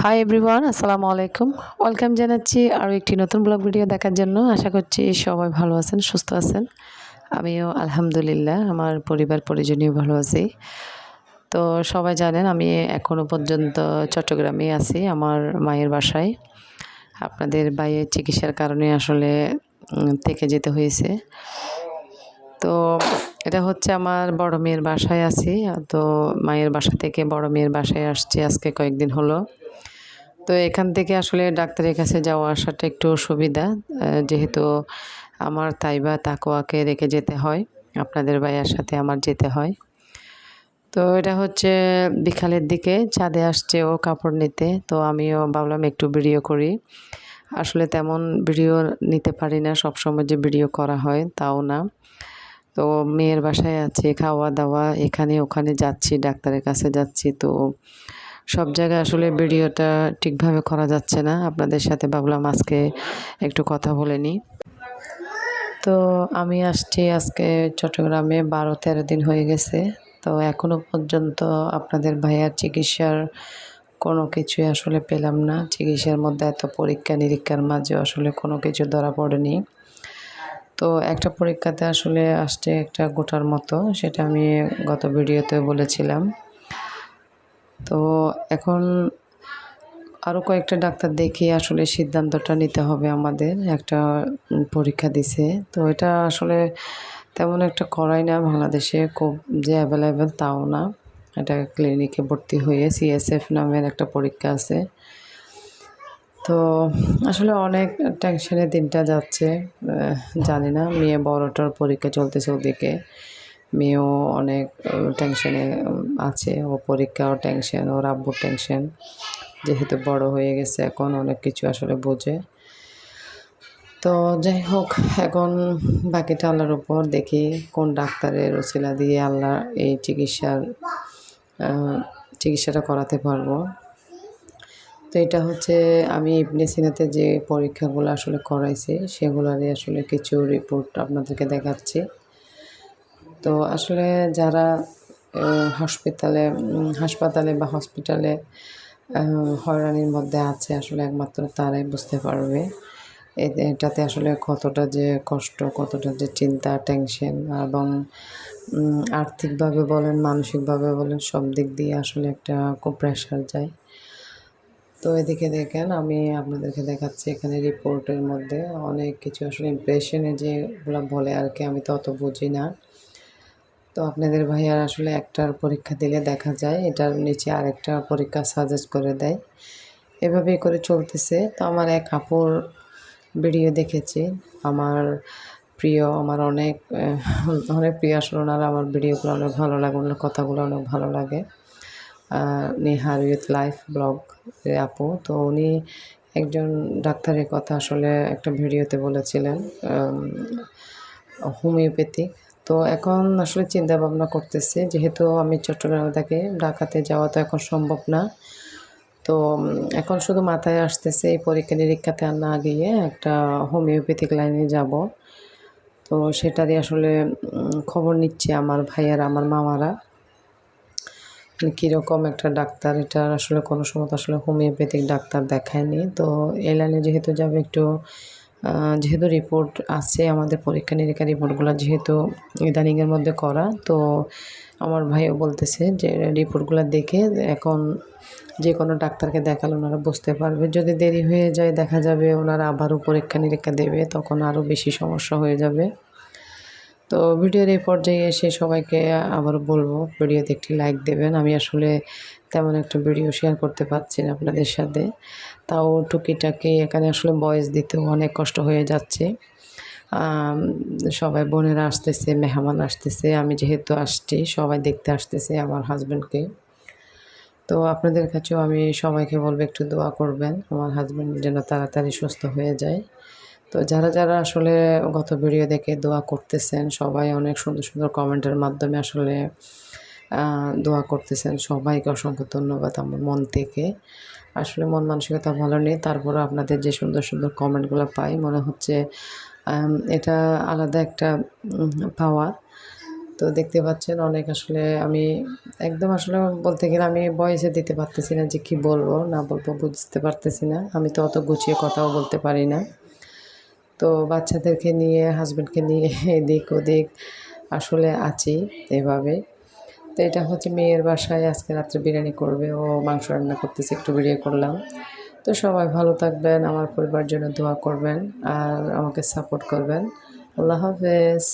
Hi everyone আসসালামু আলাইকুম welcome জানাচ্ছি আরও একটি নতুন ব্লগ ভিডিও দেখার জন্য। আশা করছি সবাই ভালো আছেন, সুস্থ আছেন। আমিও আলহামদুলিল্লাহ, আমার পরিবার পরিজনীয় ভালো আছি। তো সবাই জানেন, আমি এখনও পর্যন্ত চট্টগ্রামে আছি, আমার মায়ের বাসায়। আপনাদের বাইয়ের চিকিৎসার কারণে আসলে থেকে যেতে হয়েছে। তো এটা হচ্ছে আমার বড় মেয়ের বাসায় আছি। তো মায়ের বাসা থেকে বড় মেয়ের বাসায় আসছি, আজকে কয়েকদিন হলো। তো এখান থেকে আসলে ডাক্তারের কাছে যাওয়া আসাটা একটু সুবিধা যেহেতু আমার তাইবা তাকোয়াকে রেখে যেতে হয়, আপনাদের ভাইয়ার সাথে আমার যেতে হয়। তো এটা হচ্ছে বিকালের দিকে, ছাদে আসছে ও কাপড় নিতে, তো আমিও ভাবলাম একটু ভিডিও করি। আসলে তেমন ভিডিও নিতে পারি না, সবসময় যে ভিডিও করা হয় তাও না। তো মেয়ের বাসায় আছে, খাওয়া দাওয়া, এখানে ওখানে যাচ্ছি, ডাক্তারের কাছে যাচ্ছি, তো সব জায়গায় আসলে ভিডিওটা ঠিকভাবে করা যাচ্ছে না। আপনাদের সাথে ভাবলাম আজকে একটু কথা বলে নিই। তো আমি আসছি আজকে চট্টগ্রামে, বারো তেরো দিন হয়ে গেছে। তো এখনও পর্যন্ত আপনাদের ভাইয়ার চিকিৎসার কোনো কিছুই আসলে পেলাম না। চিকিৎসার মধ্যে এত পরীক্ষা নিরীক্ষার মাঝে আসলে কোনো কিছু ধরা পড়েনি। তো একটা পরীক্ষাতে আসলে আসছে একটা গোটার মতো, সেটা আমি গত ভিডিওতে বলেছিলাম। তো এখন আরও কয়েকটা ডাক্তার দেখিয়ে আসলে সিদ্ধান্তটা নিতে হবে আমাদের। একটা পরীক্ষা দিছে। তো এটা আসলে তেমন একটা করাই না বাংলাদেশে। খুব যে অ্যাভেলেবেল তাও না। এটা ক্লিনিকে ভর্তি হয়ে সিএসএফ নামের একটা পরীক্ষা আছে। তো আসলে অনেক টেনশনের দিনটা যাচ্ছে। জানি না। মেয়ে বড়টার পরীক্ষা চলতেছে ওদিকে। মেয়েও অনেক টেনশনে আছে। ও পরীক্ষাও টেনশন ওর আব্বুর টেনশন যেহেতু বড় হয়ে গেছে এখন, অনেক কিছু আসলে বোঝে। তো যাই হোক, এখন বাকিটা আল্লাহর উপর দেখি কোন ডাক্তারের ওসিলা দিয়ে আল্লাহ এই চিকিৎসার চিকিৎসাটা করাতে পারব। তো এটা হচ্ছে, আমি ইবনে সিনাতে যে পরীক্ষাগুলো আসলে করাইছি, সেগুলোরই আসলে কিছু রিপোর্ট আপনাদেরকে দেখাচ্ছি। তো আসলে যারা হসপিটালে হাসপাতালে বা হসপিটালে হয়রানির মধ্যে আছে আসলে একমাত্র তারাই বুঝতে পারবে। এটাতে আসলে কতটা যে কষ্ট, কতটা যে চিন্তা টেনশন এবং আর্থিকভাবে বলেন, মানসিকভাবে বলেন, সব দিক দিয়ে আসলে একটা খুব প্রেশার যায়। তো এদিকে দেখেন, আমি আপনাদেরকে দেখাচ্ছি এখানে রিপোর্টের মধ্যে অনেক কিছু আসলে ইমপ্রেশনে যেগুলো বলে আর কি, আমি তো অত বুঝি না। তো আপনাদের ভাইয়ার আসলে একটার পরীক্ষা দিলে দেখা যায়, এটার নিচে আরেকটা পরীক্ষা সাজেস্ট করে দেয়। এভাবেই করে চলতেছে। তো আমার এক আপুর ভিডিও দেখেছি। আমার প্রিয়, আমার অনেক অনেক প্রিয় আসলে ওনার, আমার ভিডিওগুলো অনেক ভালো লাগে, ওনার কথাগুলো অনেক ভালো লাগে। নিহার উইথ লাইফ ব্লগ আপু। তো উনি একজন ডাক্তারের কথা আসলে একটা ভিডিওতে বলেছিলেন হোমিওপ্যাথিক। তো এখন আসলে চিন্তা ভাবনা করতেছি। যেহেতু আমি চট্টগ্রামে থাকি ঢাকাতে যাওয়া তো এখন সম্ভব না। তো এখন শুধু মাথায় আসতেছে এই পরীক্ষা নিরীক্ষাতে আর না গিয়ে একটা হোমিওপ্যাথিক লাইনে যাব। তো সেটারই আসলে খবর নিচ্ছে আমার ভাইয়ার, আমার মামারা। মানে কীরকম একটা ডাক্তার এটা আসলে কোনো সময় তো আসলে হোমিওপ্যাথিক ডাক্তার দেখায়নি। তো এই লাইনে যেহেতু যাবে একটু যেহেতু রিপোর্ট আছে, আমাদের পরীক্ষা নিরীক্ষা রিপোর্টগুলো যেহেতু ইদানিংয়ের মধ্যে করা, তো আমার ভাইও বলতেছে যে রিপোর্টগুলো দেখে এখন যে কোনো ডাক্তারকে দেখালে ওনারা বুঝতে পারবে। যদি দেরি হয়ে যায়, দেখা যাবে ওনারা আবারও পরীক্ষা নিরীক্ষা দেবে, তখন আরও বেশি সমস্যা হয়ে যাবে। তো ভিডিওর এই পর্যায়ে এসে সবাইকে আবার বলব, ভিডিওতে একটি লাইক দেবেন। আমি আসলে তেমন একটা ভিডিও শেয়ার করতে পারছি না আপনাদের সাথে। তাও টুকিটাকি এখানে আসলে বয়স দিতেও অনেক কষ্ট হয়ে যাচ্ছে। সবাই বোনেরা আসতেছে, মেহমান আসতেছে, আমি যেহেতু আসছি, সবাই দেখতে আসতেছে আমার হাজব্যান্ডকে তো আপনাদের কাছেও আমি সবাইকে বলব, একটু দোয়া করবেন, আমার হাজব্যান্ড যেন তাড়াতাড়ি সুস্থ হয়ে যায়। তো যারা যারা আসলে গত ভিডিও দেখে দোয়া করতেছেন, সবাই অনেক সুন্দর সুন্দর কমেন্টের মাধ্যমে আসলে দোয়া করতেছেন। সবাইকে অসংখ্য ধন্যবাদ আমার মন থেকে। আসলে মন মানসিকতা ভালো নেই তারপরে আপনাদের যে সুন্দর সুন্দর কমেন্টগুলো পাই, মনে হচ্ছে এটা আলাদা একটা পাওয়া। তো দেখতে পাচ্ছেন অনেক আসলে আমি একদম আসলে বলতে গেলে আমি বয়সে দিতে পারতেছি না যে কি বলব, না বলব বুঝতে পারতেছি না। আমি তো অত গুছিয়ে কথাও বলতে পারি না। তো বাচ্চাদেরকে নিয়ে হাজব্যান্ডকে নিয়ে এদিক ওদিক আসলে আছি এভাবে। তো এটা হচ্ছে মেয়ের বাসায় আজকে রাত্রে বিরিয়ানি করবে। ও মাংস রান্না করতেছে, একটু বেরিয়ে করলাম। তো সবাই ভালো থাকবেন, আমার পরিবার জন্য দোয়া করবেন আর আমাকে সাপোর্ট করবেন। আল্লাহ হাফেজ।